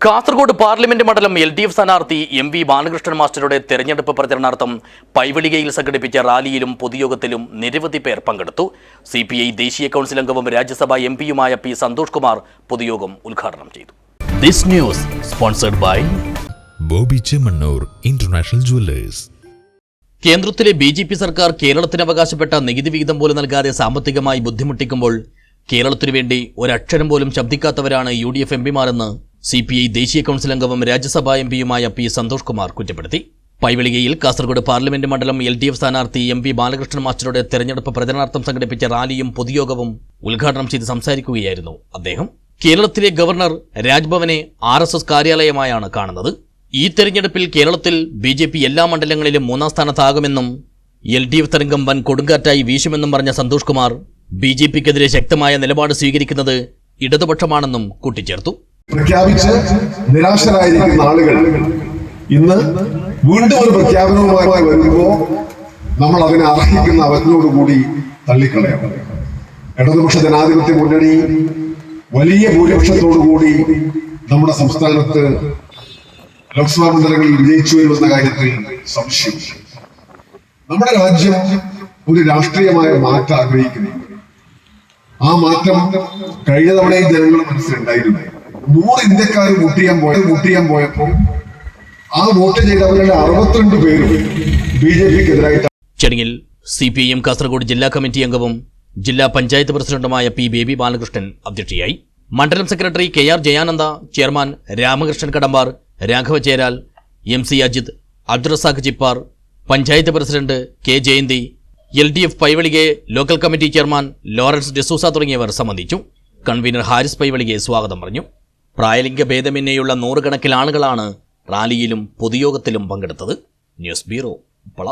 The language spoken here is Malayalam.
കാസർഗോഡ് പാർലമെന്റ് മണ്ഡലം എൽ ഡി എഫ് സ്ഥാനാർത്ഥി എം വി ബാലകൃഷ്ണൻ മാസ്റ്ററുടെ തെരഞ്ഞെടുപ്പ് പ്രചരണാർത്ഥം പൈവളികയിൽ സംഘടിപ്പിച്ച റാലിയിലും പൊതുയോഗത്തിലും നിരവധി പേർ പങ്കെടുത്തു. സി പി ഐ ദേശീയ കൗൺസിൽ അംഗവും രാജ്യസഭാ എം പിയുമായ പി സന്തോഷ് കുമാർ പൊതുയോഗം ഉദ്ഘാടനം ചെയ്തു. This news sponsored by Bobby Chemmanur international jewellers. കേന്ദ്രത്തിലെ ബി ജെ പി സർക്കാർ കേരളത്തിന് അവകാശപ്പെട്ട നികുതി വിഹിതം പോലും നൽകാതെ സാമ്പത്തികമായി ബുദ്ധിമുട്ടിക്കുമ്പോൾ കേരളത്തിനു വേണ്ടി ഒരക്ഷരം പോലും ശബ്ദിക്കാത്തവരാണ് യു ഡി എഫ് എംപിമാരെന്ന് സി പി ഐ ദേശീയ കൗൺസിൽ അംഗവും രാജ്യസഭാ എം പിയുമായ പി സന്തോഷ് കുമാർ കുറ്റപ്പെടുത്തി. പൈവളികയിൽ കാസർഗോഡ് പാർലമെന്റ് മണ്ഡലം എൽ ഡി എഫ് സ്ഥാനാർത്ഥി എം പി ബാലകൃഷ്ണൻ മാസ്റ്ററുടെ തെരഞ്ഞെടുപ്പ് പ്രചരണാർത്ഥം സംഘടിപ്പിച്ച റാലിയും പൊതുയോഗവും ഉദ്ഘാടനം ചെയ്ത് സംസാരിക്കുകയായിരുന്നു അദ്ദേഹം. കേരളത്തിലെ ഗവർണർ രാജ്ഭവനെ ആർ എസ് എസ് കാര്യാലയമായാണ് കാണുന്നത്. ഈ തെരഞ്ഞെടുപ്പിൽ കേരളത്തിൽ ബി ജെ പി എല്ലാ മണ്ഡലങ്ങളിലും മൂന്നാം സ്ഥാനത്താകുമെന്നും എൽ ഡി എഫ് തരംഗം വൻ കൊടുങ്കാറ്റായി വീശുമെന്നും പറഞ്ഞ സന്തോഷ് കുമാർ ബി ജെ പിക്കെതിരെ ശക്തമായ നിലപാട് സ്വീകരിക്കുന്നത് ഇടതുപക്ഷമാണെന്നും കൂട്ടിച്ചേർത്തു. പ്രഖ്യാപിച്ച് നിരാശരായിരിക്കുന്ന ആളുകൾ ഇന്ന് വീണ്ടും ഒരു പ്രഖ്യാപനവുമായി വരുമ്പോൾ നമ്മൾ അതിനെ അർഹിക്കുന്ന അവജ്ഞയോടുകൂടി തള്ളിക്കളയണം. ഇടതുപക്ഷ ജനാധിപത്യ മുന്നണി വലിയ ഭൂരിപക്ഷത്തോടുകൂടി നമ്മുടെ സംസ്ഥാനത്ത് ലോക്സഭാ മണ്ഡലങ്ങളിൽ വിജയിച്ചു വരുമെന്ന കാര്യത്തിൽ സംശയം. നമ്മുടെ രാജ്യം ഒരു രാഷ്ട്രീയമായ മാറ്റം ആഗ്രഹിക്കുന്നു. ആ മാറ്റം കഴിഞ്ഞ തവണയും ജനങ്ങൾ മനസ്സിലുണ്ടായിരുന്നു. നൂറ് ഇന്ത്യക്കാർ വോട്ട് ചെയ്യാൻ പോയ വോട്ട് ചെയ്യാൻ പോയപ്പോൾ ആ വോട്ട് ചെയ്തവരുടെ അറുപത്തിരണ്ട് പേര് ബി ജെ പിക്കെതിരായിട്ട് ചടങ്ങിൽ സി പി എം കാസർഗോഡ് ജില്ലാ കമ്മിറ്റി അംഗവും ജില്ലാ പഞ്ചായത്ത് പ്രസിഡന്റുമായ പി ബേബി ബാലകൃഷ്ണൻ അധ്യക്ഷയായി. മണ്ഡലം secretary K R Jayananda chairman Ramakrishnan Kadambar Raghava Cheral M C Ajith Abdurazak Chippar panchayat president K Jayanthi L D F Paivalike local committee chairman Lawrence D'Souza തുടങ്ങിയവർ സംബന്ധിച്ചു. കൺവീനർ ഹാരിസ് പൈവളികെ സ്വാഗതം പറഞ്ഞു. പ്രായലിംഗ ഭേദമന്യേയുള്ള നൂറുകണക്കിന് ആളുകളാണ് റാലിയിലും പൊതുയോഗത്തിലും പങ്കെടുത്തത്. News bureau Uppala.